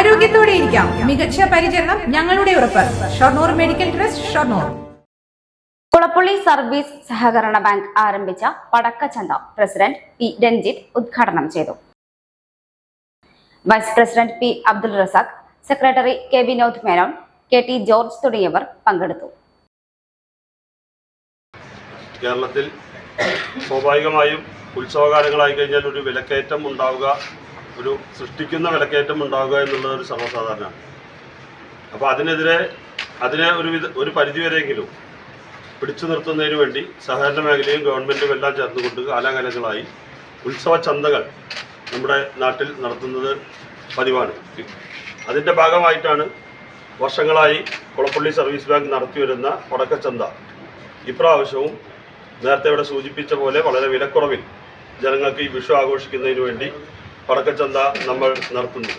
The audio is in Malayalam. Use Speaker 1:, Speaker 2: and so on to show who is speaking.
Speaker 1: ആരോഗ്യത്തോടെ ഇരിക്കാം. മികച്ച പരിചരണം ഞങ്ങളുടെ ഉറപ്പ്. Shoranur medical trust Shoranur.
Speaker 2: Kulappully service സഹകരണ ബാങ്ക് ആരംഭിച്ച പടക്കച്ചന്ത പ്രസിഡന്റ് പി രഞ്ജിത്ത് ഉദ്ഘാടനം ചെയ്തു. Vice president P Abdul Razak secretary K Vinod Menon K T George തുടങ്ങിയവർ പങ്കെടുത്തു.
Speaker 3: കേരളത്തിൽ സ്വാഭാവികമായും ഉത്സവകാലങ്ങളായി കഴിഞ്ഞാൽ ഒരു വിലക്കയറ്റം ഉണ്ടാവുക ഒരു സൃഷ്ടിക്കുന്ന വിലക്കയറ്റം ഉണ്ടാകുക എന്നുള്ളത് ഒരു സർവസാധാരണമാണ് അപ്പോൾ അതിനെതിരെ അതിനെ ഒരു വിധ ഒരു പരിധിവരെയെങ്കിലും പിടിച്ചു നിർത്തുന്നതിന് വേണ്ടി സഹകരണ മേഖലയും ഗവൺമെന്റും എല്ലാം ചേർന്നുകൊണ്ട് കാലാകാലങ്ങളായി ഉത്സവ ചന്തകൾ നമ്മുടെ നാട്ടിൽ നടത്തുന്നത് പതിവാണ്. അതിന്റെ ഭാഗമായിട്ടാണ് വർഷങ്ങളായി കുളപ്പള്ളി സർവീസ് ബാങ്ക് നടത്തിവരുന്ന പടക്കച്ചന്ത ഇപ്രാവശ്യവും നേരത്തെ ഇവിടെ സൂചിപ്പിച്ച പോലെ വളരെ വിലക്കുറവിൽ ജനങ്ങൾക്ക് ഈ വിഷു ആഘോഷിക്കുന്നതിന് വേണ്ടി പടക്കച്ചന്ത നമ്മൾ നടത്തുന്നത്